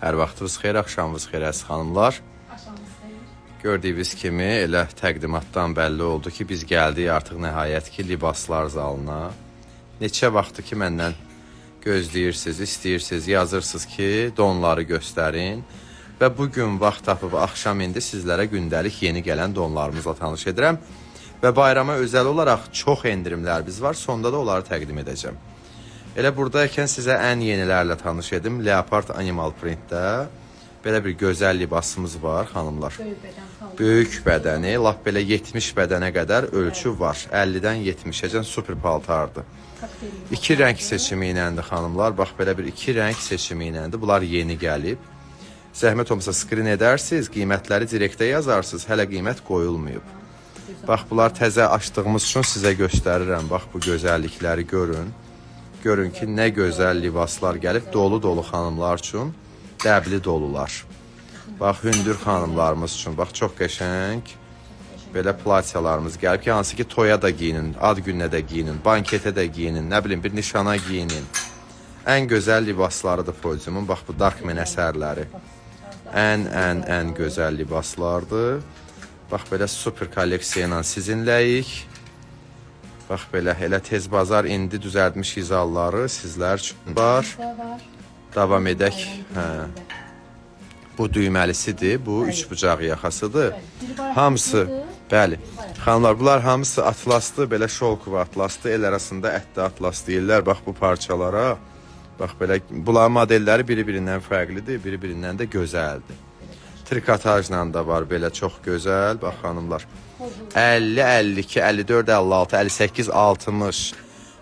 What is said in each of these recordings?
Hər vaxtınız xeyir, axşamınız xeyir əziz xanımlar. Xeyir. Gördüyünüz kimi elə təqdimatdan bəlli oldu ki, biz gəldik artıq nəhayət ki, libaslar zalına. Neçə vaxtdır ki, məndən gözləyirsiniz, istəyirsiniz, yazırsınız ki, donları göstərin. Və bu gün vaxt tapıb axşam indi sizlərə gündəlik yeni gələn donlarımızla tanış edirəm. Və bayrama özəl olaraq çox endirimlərimiz var. Sonda da onları təqdim edəcəm. Elə buradaykən sizə ən yenilərlə tanış edim. Leopard Animal Printdə belə bir gözəl libasımız var, xanımlar. Böyük kaldı. Böyük bədəni, lap belə 70 bədənə qədər ölçü var. 50-dən 70-əcən super paltardır. İki rəng seçimi iləndir xanımlar. Bax belə bir iki rəng seçimi iləndir. Bunlar yeni gəlib. Zəhmət olmasa skrin edərsiniz, qiymətləri direktə yazarsınız. Hələ qiymət qoyulmayıb. Bax bunlar təzə açdığımız üçün sizə göstərirəm. Bax bu gözəllikləri görün. Görün ki, nə gözəl libaslar gəlib dolu-dolu xanımlar üçün dəbli dolular. Bax hündür xanımlarımız üçün bax çox qəşəng belə platiyalarımız gəlib ki, hansı ki toya da geyinin, ad gününə də geyinin, banketə də geyinin, nə bilim bir nişana geyinin. Ən gözəl libaslarıdır podiumun. Bax bu Darkman əsərləri. Ən ən ən gözəl libaslardır. Bax belə super kolleksiya ilə sizinləyik. Bax belə elə tez bazar indi düzəltmiş hizalları sizlər üçün var. Da var. Davam edək. Hə. Bu düyməlisidir, bu üç bucaq yaxasıdır. Hamısı, bəli. Xanımlar, bunlar hamısı atlaslı, belə şolkov atlaslı, el arasında ətli atlas deyirlər. Bax bu parçalara. Bax belə bunların modelləri biri-birindən fərqlidir, biri-birindən də gözəldir. Trikotajla da var belə çox gözəl. Bax xanımlar. 50, 52, 54, 56, 58, 60,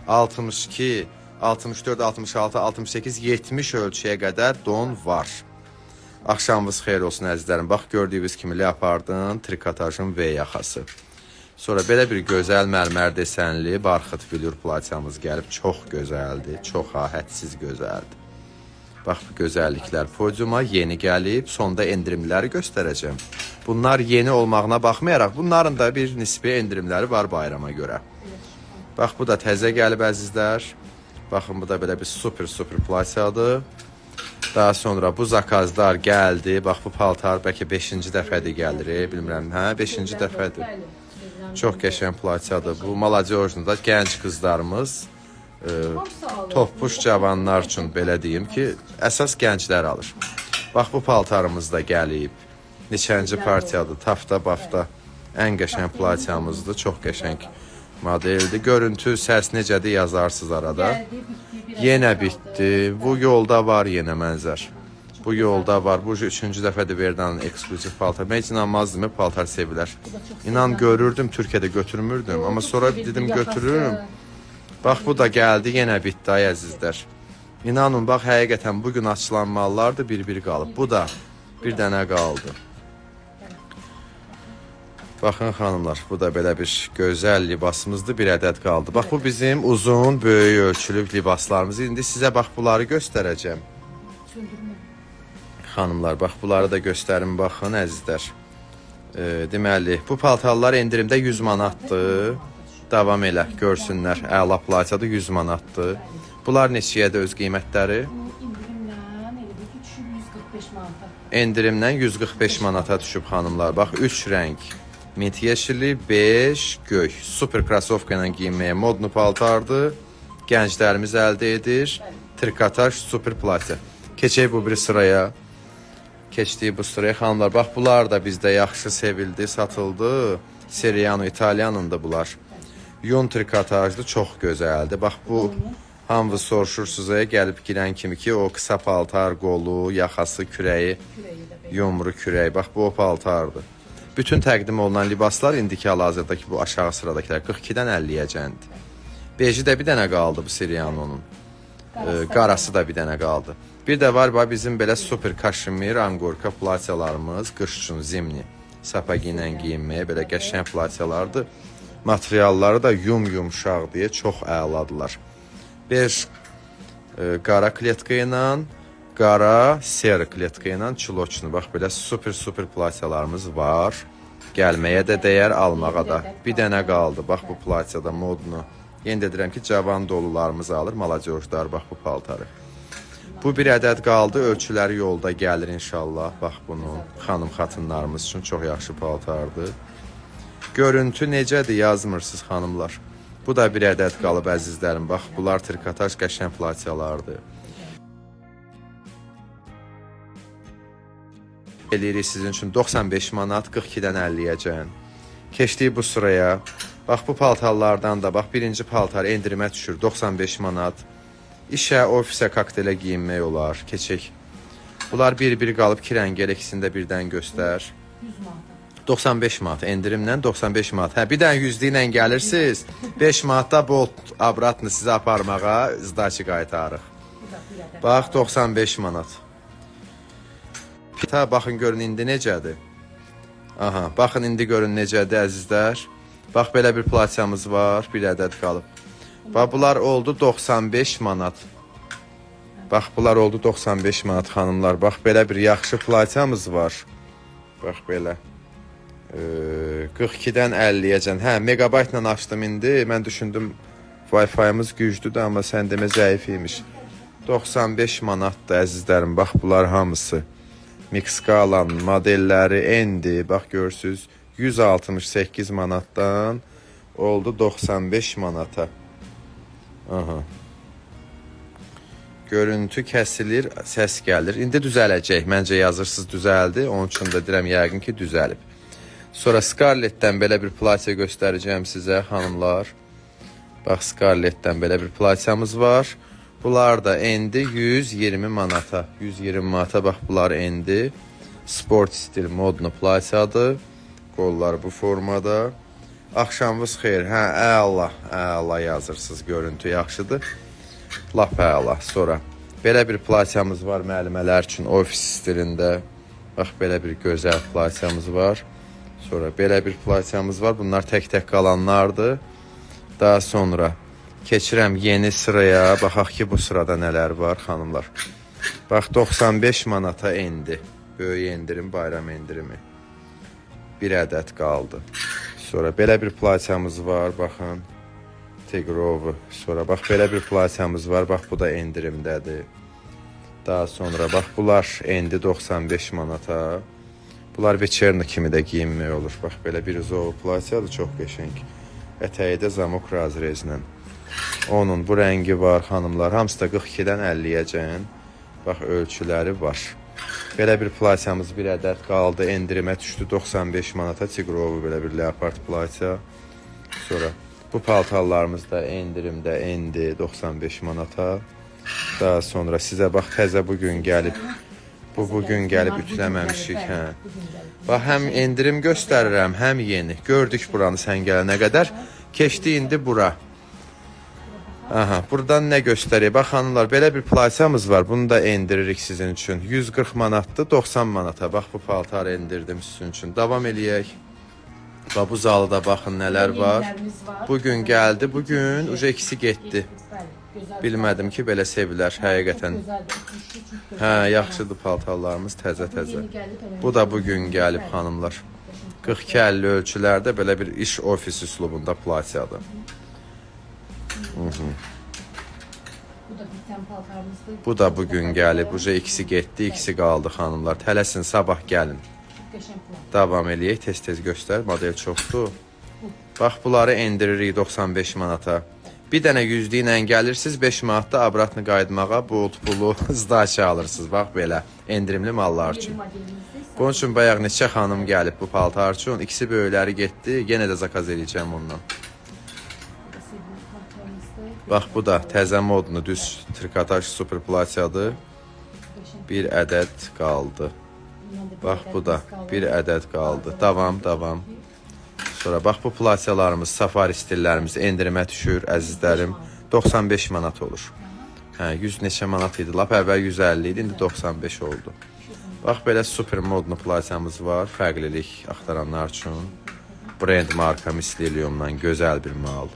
62, 64, 66, 68, 70 ölçüyə qədər don var. Axşamınız xeyir olsun əzizlərim. Bax gördüyünüz kimi leopardın, trikotajın V yaxası. Sonra belə bir gözəl mərmər desenli barxıt vilur platiyamız gəlib. Çox gözəldir, çox ahədsiz gözəldir. Bax bu gözəlliklər podiuma yeni gəlib, sonda endirimləri göstərəcəm. Bunlar yeni olmağına baxmayaraq bunların da bir nisbi endirimləri var bayrama görə. Bax bu da təzə gəlib əzizlər. Baxın bu da belə bir super super platiyadır. Daha sonra bu zakazlar gəldi. Bax bu paltar bəlkə 5-ci dəfədir gəlir, e, bilmirəm. Hə, 5-ci dəfədir. Çox qəşəng platiyadır. Bu Maladiyojda gənc qızlarımız. Toppuş cavanlar üçün belə deyim ki, əsas gənclər alır. Bax bu paltarımız da gəlib. Neçənci partiyadır, tafta bafta. Ən qəşəng platiyamızdır, çox qəşəng modeldir. Görüntü, səs necədir yazarsınız arada. Yenə bitdi. Bu yolda var yenə mənzər. Bu yolda var. Bu üçüncü dəfədir Verdanın ekskluziv paltar. Mən heç inanmazdım paltar sevilər. İnan görürdüm, Türkiyədə götürmürdüm. Amma sonra dedim götürürüm. Bax bu da gəldi, yenə bitdi ay əzizlər. İnanın bax həqiqətən bu gün açılan mallardır, bir-bir qalıb. Bu da bir dənə qaldı. Baxın xanımlar, bu da belə bir gözəl libasımızdır, bir ədəd qaldı. Bax bu bizim uzun, böyük ölçülü libaslarımız. İndi sizə bax bunları göstərəcəm. Xanımlar, bax bunları da göstərin baxın əzizlər. E, deməli, bu paltarlar endirimdə 100 manatdır. Davam elə, görsünlər. Əla platiyadır 100 manatdır. Bunlar neçəyədir öz qiymətləri? Bu indirimle neydi? 345 manata. Endirimdən 145 manata düşüb xanımlar. Bax 3 rəng. Mint yeşili, bej, göy. Super krasovka ilə geyinməyə modnu paltardır. Gənclərimiz əldə edir. Trikotaj, super platiya. Keçək bu bir sıraya. Keçdik bu sıraya xanımlar. Bax bunlar da bizdə yaxşı sevildi, satıldı. Seriano İtalyanın da bunlar. Yun trikotajlı çox gözəldir. Bax bu hamınız soruşursunuz, e, gəlib girən kimi ki, o qısa paltar, qolu, yaxası, kürəyi, yumru kürək. Bax bu o paltardır. Bütün təqdim olunan libaslar indiki hal-hazırdakı bu aşağı sıradakılar 42-dən 50-yəcəndir. Beji də bir dənə qaldı bu Seriano'nun. Ee, qarası da bir dənə qaldı. Bir də var bax bizim belə super kaşmir, angorka platiyalarımız qış üçün zimni. Sapagi ilə geyinməyə belə qəşəng platiyalardır. Materialları da yum-yumşaq deyə çox əladılar. Bir e, qara kletka ilə, qara ser kletka ilə çiloçnu. Bax belə super super platiyalarımız var. Gəlməyə də dəyər, almağa da. Bir dənə qaldı. Bax bu platiyada modnu. Yenə də deyirəm ki, cavan dolularımız alır, malacojlar bax bu paltarı. Bu bir ədəd qaldı. Ölçüləri yolda gəlir inşallah. Bax bunun xanım xatınlarımız üçün çox yaxşı paltardır. Görüntü necədir yazmırsınız xanımlar. Bu da bir ədəd qalıb əzizlərim. Bax bunlar trikotaj qəşəng platiyalardır. Eləyirik sizin üçün 95 manat 42-dən 50-yəcən. Keçdik bu sıraya. Bax bu paltarlardan da bax birinci paltar endirimə düşür 95 manat. İşə, ofisə, koktelə geyinmək olar. Keçək. Bunlar bir-bir qalıb iki rəngəl ikisində birdən göstər. 100 manata. 95 manat endirimlə 95 manat. Hə, bir dənə 100 ilə gəlirsiniz. 5 manatda bolt abratını sizə aparmağa bir ədəd. Bax 95 manat. Ta baxın görün indi necədir. Aha, baxın indi görün necədir əzizlər. Bax belə bir platiyamız var, bir ədəd qalıb. Bax bunlar oldu 95 manat. Bax bunlar oldu 95 manat xanımlar. Bax belə bir yaxşı platiyamız var. Bax belə. Ee, 42-dən 50-yəcən. Hə, megabaytla açdım indi. Mən düşündüm Wi-Fi-miz güclüdür, amma sən demə zəif imiş. 95 manatdır əzizlərim. Bax bunlar hamısı. Mixskalanın modelləri endi. Bax görürsüz 168 manatdan oldu 95 manata. Aha. Görüntü kəsilir, səs gəlir. İndi düzələcək. Məncə yazırsız düzəldi. Onun üçün də deyirəm yəqin ki düzəlib. Sonra Scarlett-dən belə bir platiya göstərəcəyim sizə xanımlar. Bax Scarlett-dən belə bir platiyamız var. Bunlar da endi 120 manata. 120 manata bax bunlar endi. Sport stil modlu platiyadır. Qollar bu formada. Axşamınız xeyir. Hə, əla, əla yazırsınız. Görüntü yaxşıdır. Lap əla. Sonra belə bir platiyamız var müəllimələr üçün ofis stilində. Bax belə bir gözəl platiyamız var. Sonra belə bir platiyamız var. Bunlar tək-tək qalanlardır. Daha sonra keçirəm yeni sıraya. Baxaq ki, bu sırada nələr var, xanımlar. Bax 95 manata endi. Böyük endirim, bayram endirimi. Bir ədəd qaldı. Sonra belə bir platiyamız var, baxın. Tigrovu. Sonra bax belə bir platiyamız var. Bax bu da endirimdədir. Daha sonra bax bunlar endi 95 manata. Bunlar veçerni kimi də geyinmək olur. Bax belə bir zov platiyadır, çox qəşəng. Ətəyi də zamok razrezlə. Onun bu rəngi var, xanımlar. Hamısı da 42-dən 50-yəcən. Bax ölçüləri var. Belə bir platiyamız bir ədəd qaldı. Endirimə düşdü 95 manata. Tigrovu belə bir leopard platiya. Sonra bu paltarlarımız da endirimdə endi 95 manata. Daha sonra sizə bax təzə bu gün gəlib. Bu bu gün gəlib gəlib, hə. Bax həm endirim göstərirəm, həm yeni. Gördük buranı sən gələnə qədər. Keçdi indi bura. Aha, buradan nə göstərir? Bax xanımlar, belə bir platiyamız var. Bunu da endiririk sizin üçün. 140 manatdır, 90 manata. Bax bu paltarı endirdim sizin üçün. Davam eləyək. Bax bu zalıda baxın nələr var. Yenilərimiz var. Bu gün gəldi, bu gün uje ikisi getdi. Bilmədim ki, belə sevilər həqiqətən. Hə, yaxşıdır paltarlarımız təzə-təzə. Bu da bu gün gəlib xanımlar. 42-50 ölçülərdə belə bir iş ofis üslubunda platiyadır. Bu da bitən paltarımızdır. Bu da bu gün gəlib. Uje ikisi getdi, ikisi qaldı xanımlar. Tələsin, sabah gəlin. Davam eləyək, tez-tez göstər. Model çoxdur. Bax bunları endiririk 95 manata. Bir dənə 100 ilə gəlirsiniz 5 manatda abratını qayıtmağa bolt pulu zdacı alırsınız. Bax belə endirimli mallar üçün. Bunun üçün bayaq neçə xanım gəlib bu paltar üçün. İkisi böyükləri getdi. Yenə də zakaz eləyəcəm ondan. bu. Bax bu da təzə modlu düz trikotaj super platiyadır. Qəşəng. Bir ədəd qaldı. Bax bu da bir ədəd qaldı. Davam, davam. Sonra bax bu platiyalarımız, safari stillərimiz endirimə düşür əzizlərim. 95 manat olur. Hə, 100 neçə manat idi? Lap əvvəl 150 idi, indi 95 oldu. Bax belə super modlu platiyamız var, fərqlilik axtaranlar üçün. Brend marka Misliliumdan gözəl bir mal.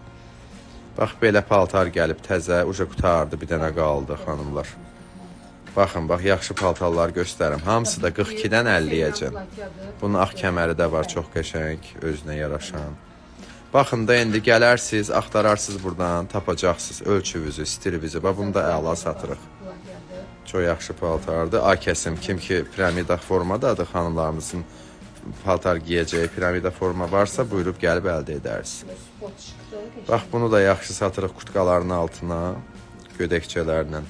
Bax belə paltar gəlib təzə, uca qutardı, bir dənə qaldı xanımlar. Baxın, bax yaxşı paltarlar göstərim. Hamısı da 42-dən 50-yəcən. Bunun ağ kəməri də var, çox qəşəng, özünə yaraşan. Baxın da indi gələrsiz, axtararsınız burdan, tapacaqsınız ölçünüzü, stilinizi. Bax bunu da əla satırıq. Çox yaxşı paltardır. A kəsim kim ki piramida formadadır xanımlarımızın paltar geyəcəyi piramida forma varsa buyurub gəlib əldə edərsiniz. Bax bunu da yaxşı satırıq kutkaların altına gödəkçələrlə.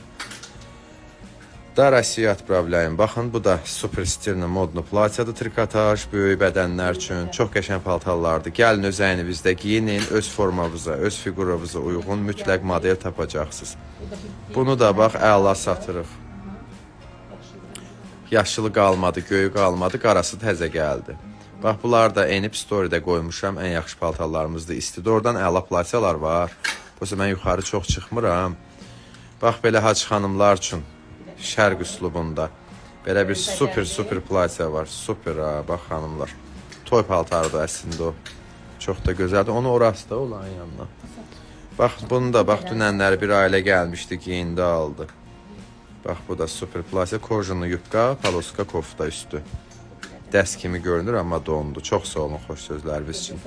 Dar Asiyat problemi. Baxın bu da super stilli modlu platyadır trikotaj, böyük bədənlər üçün çox qəşəng paltarlardır. Gəlin öz əyninizdə geyinin, öz formanıza, öz figuranıza uyğun mütləq model tapacaqsınız. Da. Bunu da bax əla satırıq. Yaşılı qalmadı, göyü qalmadı, qarası təzə gəldi. Bax bunlar da enib story-də qoymuşam. Ən yaxşı paltarlarımızdır. İstidordan əla platyalar var. Prosta mən yuxarı çox çıxmıram. Bax belə hac xanımlar üçün şərq üslubunda belə bir super super platya var. Super ha, bax xanımlar. Toy paltarıdır əslində o. Çox da gözəldir. Onu orası da olan yanına. Bax bunu da bax dünənləri bir ailə gəlmişdi, geyindi aldı. Bax bu da super platya, korjunlu yubka, paloska kofta üstü. Dəst kimi görünür amma dondu. Çox sağ olun xoş sözləriniz üçün.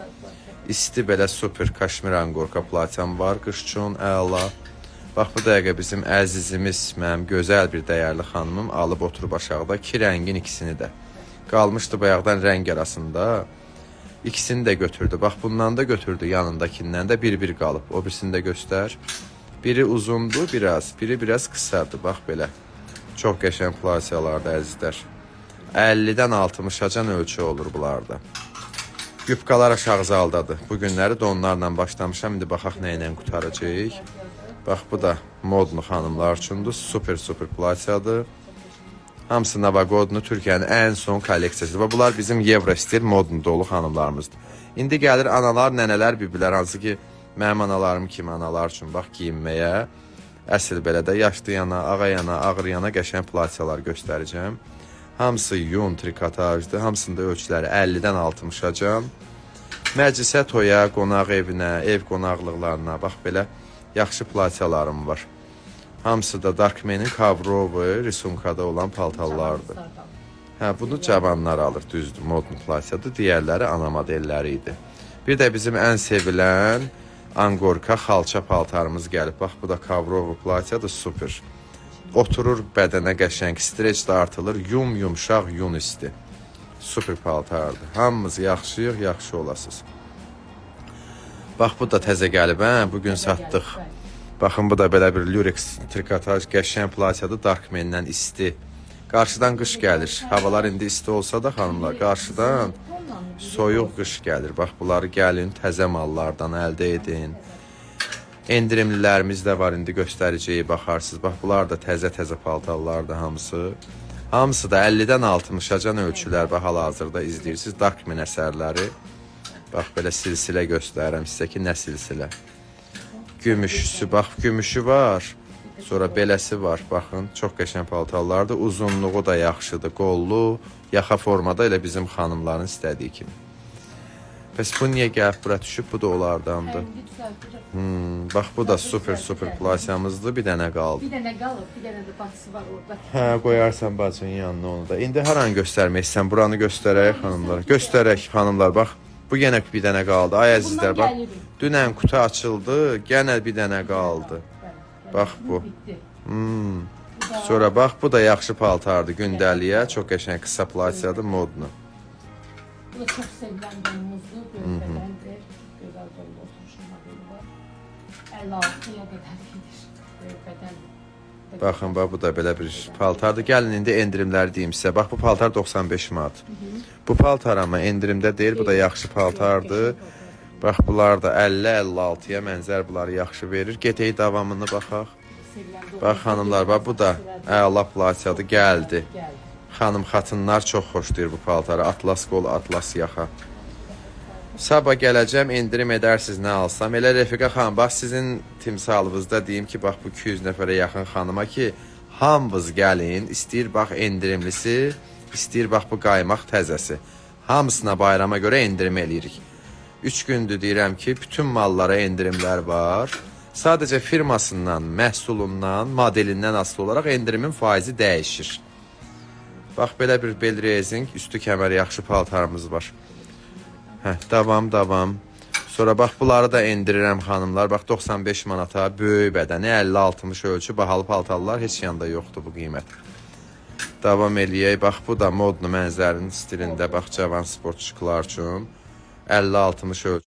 İsti belə super kaşmir angorka platyam var qış üçün əla. Bax bu dəqiqə bizim əzizimiz, mənim gözəl bir dəyərli xanımım alıb oturub aşağıda iki rəngin ikisini də. Qalmışdı bayaqdan rəng arasında. İkisini də götürdü. Bax bundan da götürdü, yanındakindən də bir-bir qalıb. O birisini də göstər. Biri uzundur biraz, biri biraz qısadır. Bax belə. Çox qəşəng platyalardır əzizlər. 50-dən 60-acan ölçü olur bunlarda. Yubkalar aşağı zaldadır. Bu günləri donlarla başlamışam. İndi baxaq nə ilə qutaracağıq. Bax bu da modlu xanımlar üçündür. Super super platyadır. Hamısı Navagodnu Türkiyənin ən son kolleksiyasıdır. Və bunlar bizim Evrostil modlu dolu xanımlarımızdır. İndi gəlir analar, nənələr, bibilər hansı ki mənim analarım kimi analar üçün bax geyinməyə. Əsl belə də yaşlı yana, ağa yana, ağır yana qəşəng platyalar göstərəcəm. Hamısı yun trikotajdır. Hamısında ölçüləri 50-dən 60-acan. Məclisə, toya, qonaq evinə, ev qonaqlıqlarına bax belə yaxşı platyalarım var. Hamısı da Darkman'in Kavrovu, risunкada olan paltarlardır. Hə, bunu cavanlar alır, düzdür, modlu platyadır. Digərləri ana modelləri idi. Bir də bizim ən sevilən Angorka xalça paltarımız gəlib. Bax, bu da Kavrovu platyadır, super. Oturur bədənə qəşəng, streç dartılır, yum yumşaq yun isti. Super paltardır. Hamımız yaxşıyıq, yaxşı olasınız. Bax, bu da təzə gəlib, hə? Bu gün satdıq. Baxın bu da belə bir Lurex trikotaj qəşəng platyadır Darkman-dən isti. Qarşıdan qış gəlir. Havalar indi isti olsa da xanımlar, qarşıdan soyuq qış gəlir. Bax bunları gəlin təzə mallardan əldə edin. Endirimlilərimiz də var indi göstəriciyə baxarsınız. Bax bunlar da təzə-təzə paltarlardır hamısı. Hamısı da 50-dən 60-acan ölçülər və hal-hazırda izləyirsiniz Darkman əsərləri. Bax belə silsilə göstərirəm sizə ki, nə silsilə. Gümüşüsü, bax gümüşü var. Sonra beləsi var. Baxın, çox qəşəng paltarlardır. Uzunluğu da yaxşıdır, qollu, yaxa formada elə bizim xanımların istədiyi kimi. Bəs bu niyə gəlib bura düşüb? Bu da onlardandır. Hmm, bax bu da super super plasyamızdır. Bir dənə qaldı. Bir dənə qalıb, bir dənə də bacısı var orada. Hə, qoyarsan bacının yanına onu da. İndi hər an göstərmək istəyirsən? Buranı göstərək xanımlar. Göstərək xanımlar. Bax, bu yenə bir dənə qaldı. Ay əzizlər, bax. gəlirim. Dünən qutu açıldı, yenə bir dənə qaldı. Bax bu. Bitti. Hmm. Sonra bax, bu da yaxşı paltardır gündəliyə. Çox qəşəng qısa platyadır, modlu. Bu da çok sevilen donumuzdu. Böyle bedendir. Güzel dolu oturuşun modeli var. 56'ya kadar gelir. Böyle beden. Baxın, bax bu da belə bir paltardır. Gəlin indi endirimləri deyim sizə. Bax bu paltar 95 manat. Bu paltar amma endirimdə deyil, bu da yaxşı paltardır. Bax bunlar da 50-56-ya mənzər bunları yaxşı verir. Getək davamını baxaq. Bax xanımlar, bax bu da əla platyadır, gəldi. Geldi. Xanım xatınlar çox xoşlayır bu paltarı. Atlas qol, atlas yaxa. Sabah gələcəm, endirim edərsiz nə alsam. Elə Rəfiqə xanım, bax sizin timsalınızda deyim ki, bax bu 200 nəfərə yaxın xanıma ki, hamınız gəlin, istəyir bax endirimlisi, istəyir bax bu qaymaq təzəsi. Hamısına bayrama görə endirim eləyirik. 3 gündür deyirəm ki, bütün mallara endirimlər var. Sadəcə firmasından, məhsulundan, modelindən asılı olaraq endirimin faizi dəyişir. Bax belə bir belrezing, üstü kəmər yaxşı paltarımız var. Hə, davam, davam. Sonra bax bunları da endirirəm xanımlar. Bax 95 manata böyük bədəni 50-60 ölçü bahalı paltarlar heç yanda yoxdur bu qiymət. Davam eləyək. Bax bu da modlu mənzərinin stilində bax cavan sportçular üçün 50-60 ölçü